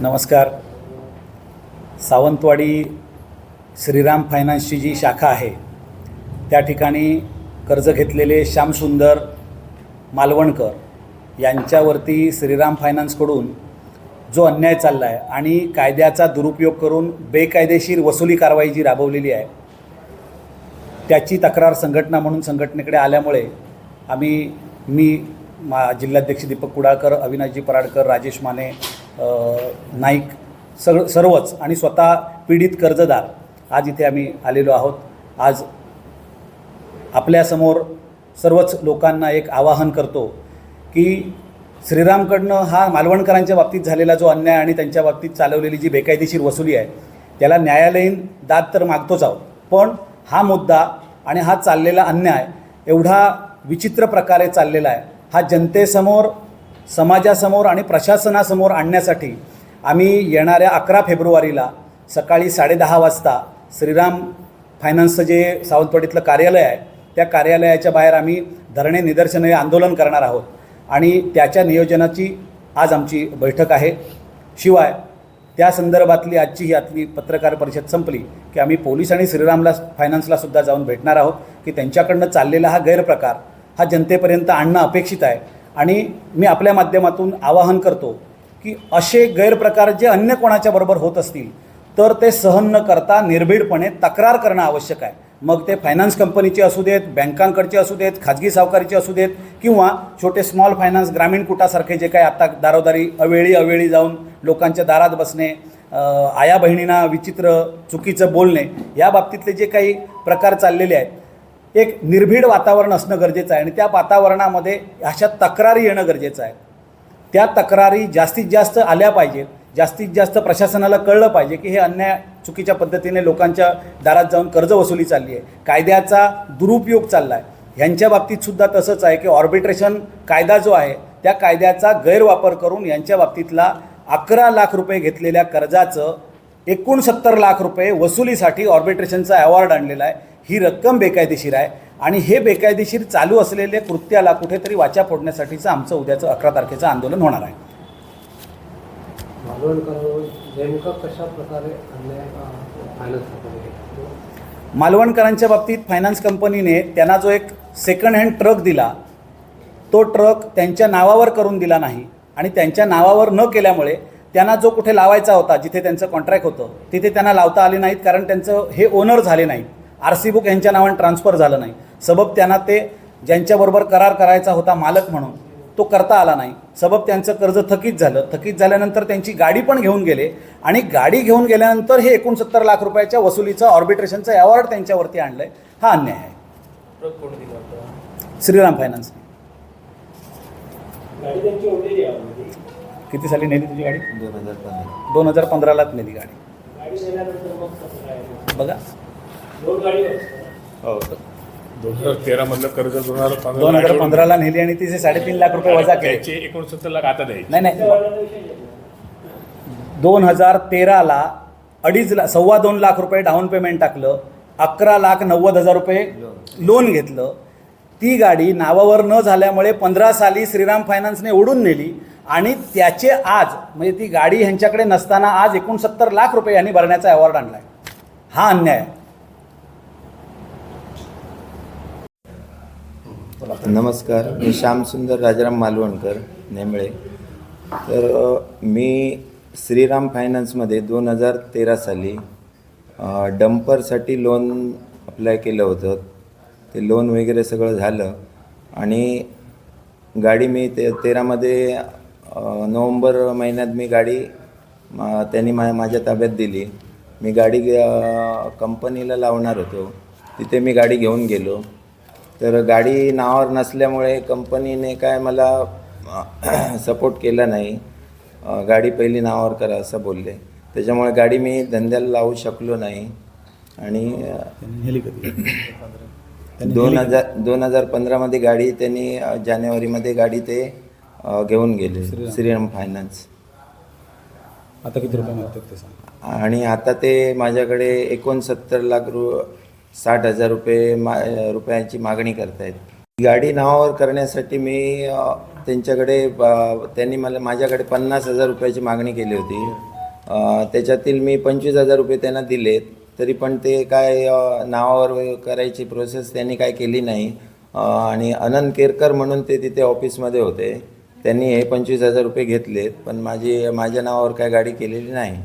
नमस्कार. सावंतवाडी श्रीराम फायनान्सची जी शाखा आहे त्या ठिकाणी कर्ज घेतलेले श्यामसुंदर मालवणकर यांच्यावरती श्रीराम फायनान्सकडून जो अन्याय चालला आहे आणि कायद्याचा दुरुपयोग करून बेकायदेशीर वसुली कारवाई जी राबवलेली आहे त्याची तक्रार संघटना म्हणून संघटनेकडे आल्यामुळे आम्ही मी मा जिल्हाध्यक्ष दीपक कुडाळकर अविनाशजी पराडकर राजेश माने नाईक सग सर्वच आणि स्वतः पीडित कर्जदार. आज इथे आम्ही आलेलो आहोत. आज आपल्यासमोर सर्वच लोकांना एक आवाहन करतो की श्रीरामकडनं हा मालवणकरांच्या बाबतीत झालेला जो अन्याय आणि त्यांच्या बाबतीत चालवलेली जी बेकायदेशीर वसुली आहे त्याला न्यायालयीन दाद तर मागतोच आहोत. पण हा मुद्दा आणि हा चाललेला अन्याय एवढा विचित्र प्रकारे चाललेला आहे. हा जनतेसमोर समाजासमोर आणि प्रशासनासमोर आणण्यासाठी आम्ही येणाऱ्या अकरा फेब्रुवारीला सकाळी साडेदहा वाजता श्रीराम फायनान्सचं जे सावंतवाडीतलं कार्यालय आहे त्या कार्यालयाच्या बाहेर आम्ही धरणे निदर्शने आंदोलन करणार आहोत. आणि त्याच्या नियोजनाची आज आमची बैठक आहे. शिवाय त्या संदर्भातली आजची ही आतली पत्रकार परिषद संपली की आम्ही पोलीस आणि श्रीरामला फायनान्सला सुद्धा जाऊन भेटणार आहोत की त्यांच्याकडनं चाललेला हा गैरप्रकार हा जनतेपर्यंत आणणं अपेक्षित आहे. आणि मी आपल्या माध्यमातून आवाहन करतो की असे गैरप्रकार जे अन्य कोणाच्या बरोबर होत असतील तर ते सहन न करता निर्भीडपणे तक्रार करणं आवश्यक आहे. मग ते फायनान्स कंपनीचे असू देत बँकांकडचे असू देत खाजगी सावकारीचे असू देत किंवा छोटे स्मॉल फायनान्स ग्रामीण कुटासारखे जे काही आता दारोदारी अवेळी अवेळी जाऊन लोकांच्या दारात बसणे आया बहिणींना विचित्र चुकीचं बोलणे या बाबतीतले जे काही प्रकार चाललेले आहेत एक निर्भीड वातावरण असणं गरजेचं आहे. आणि त्या वातावरणामध्ये अशा तक्रारी येणं गरजेचं आहे. त्या तक्रारी जास्तीत जास्त आल्या पाहिजेत जास्तीत जास्त प्रशासनाला कळलं पाहिजे की हे अन्याय चुकीच्या पद्धतीने लोकांच्या दारात जाऊन कर्ज वसुली चालली आहे कायद्याचा दुरुपयोग चालला आहे ह्यांच्या बाबतीतसुद्धा तसंच आहे की ऑर्बिट्रेशन कायदा जो आहे त्या कायद्याचा गैरवापर करून यांच्या बाबतीतला अकरा लाख रुपये घेतलेल्या कर्जाचं एकोणसत्तर लाख रुपये वसुलीसाठी ऑर्बिट्रेशनचा अवॉर्ड आणलेला आहे. ही रक्कम बेकायदेशीर आहे. आणि हे बेकायदेशीर चालू असलेल्या कृत्याला कुठेतरी वाचा फोडण्यासाठीचं आमचं उद्याचं अकरा तारखेचं आंदोलन होणार आहे? मालवणकरांच्या बाबतीत फायनान्स कंपनीने त्यांना जो एक सेकंड हँड ट्रक दिला तो ट्रक त्यांच्या नावावर करून दिला नाही. आणि त्यांच्या नावावर न केल्यामुळे त्यांना जो कुठे लावायचा होता जिथे त्यांचं कॉन्ट्रॅक्ट होतं तिथे त्यांना लावता आले नाहीत कारण त्यांचं हे ओनर झाले नाहीत. आर सी बुक यांच्या नावाने ट्रान्सफर झालं नाही. सबब त्यांना ते ज्यांच्याबरोबर करार करायचा होता मालक म्हणून तो करता आला नाही. सबब त्यांचं कर्ज थकीत झालं. थकीत झाल्यानंतर त्यांची गाडी पण घेऊन गेले आणि गाडी घेऊन गेल्यानंतर हे एकोणसत्तर लाख रुपयाच्या वसुलीचं ऑर्बिट्रेशनचं अवॉर्ड त्यांच्यावरती आणलं हा अन्याय आहे. ट्रक कोण दिला होता? श्रीराम फायनान्स गाडी त्यांची ओढलेली आहे already. किती साली नेली तुझी गाडी? दोन हजार पंधरा. दोन हजार पंधरालाच नेली गाडी. बघा. हो दोन हजार तेरा मधलं कर्ज दोन हजार पंधरा दोन हजार पंधराला नेली आणि तिचे साडेतीन लाख रुपये वजा केले. त्याचे एकोणसत्तर लाख आता द्यायचे नाही नाही. दोन हजार तेराला अडीच ला सव्वा दोन लाख रुपये डाऊन पेमेंट टाकलं अकरा लाख नव्वद हजार रुपये लोन घेतलं. ती गाडी नावावर न झाल्यामुळे पंधरा साली श्रीराम फायनान्सने ओढून नेली. आणि त्याचे आज म्हणजे ती गाडी ह्यांच्याकडे नसताना आज एकोणसत्तर लाख रुपये यांनी भरण्याचा अवॉर्ड आणला आहे हा अन्याय आहे. नमस्कार मी श्यामसुंदर राजाराम मालवणकर नेमळे तर मी श्रीराम फायनान्समध्ये दोन हजार तेरा साली डंपरसाठी लोन अप्लाय केलं होतं. ते लोन वगैरे सगळं झालं आणि गाडी मी ते तेरामध्ये नोव्हेंबर महिन्यात मी गाडी मा- त्यांनी मा माझ्या ताब्यात दिली. मी गाडी कंपनीला लावणार होतो. तिथे मी गाडी घेऊन गेलो. तर गाडी नावावर नसल्यामुळे कंपनीने काय मला सपोर्ट केला नाही. गाडी पहिली नावावर करा असं बोलले. त्याच्यामुळे गाडी मी धंद्याला लावू शकलो नाही. आणि दोन? हजार दोन हजार पंधरामध्ये गाडी त्यांनी जानेवारीमध्ये गाडी ते घेऊन गेले. श्रीराम. फायनान्स आता किती रुपये मागतात ते सांग. आणि आता ते माझ्याकडे एकोणसत्तर लाख रु साठ हजार रुपये मा रुपयांची मागणी करतायत. गाडी नावावर करण्यासाठी मी त्यांच्याकडे त्यांनी मला माझ्याकडे पन्नास हजार रुपयाची मागणी केली होती. त्याच्यातील मी पंचवीस हजार रुपये त्यांना दिलेत. तरी पण ते काय नावावर करायची प्रोसेस त्यांनी काय केली नाही. आणि अनंत केरकर म्हणून ते तिथे ऑफिसमध्ये होते. त्यांनी हे पंचवीस हजार रुपये घेतलेत पण माझी माझ्या नावावर काय गाडी केलेली नाही.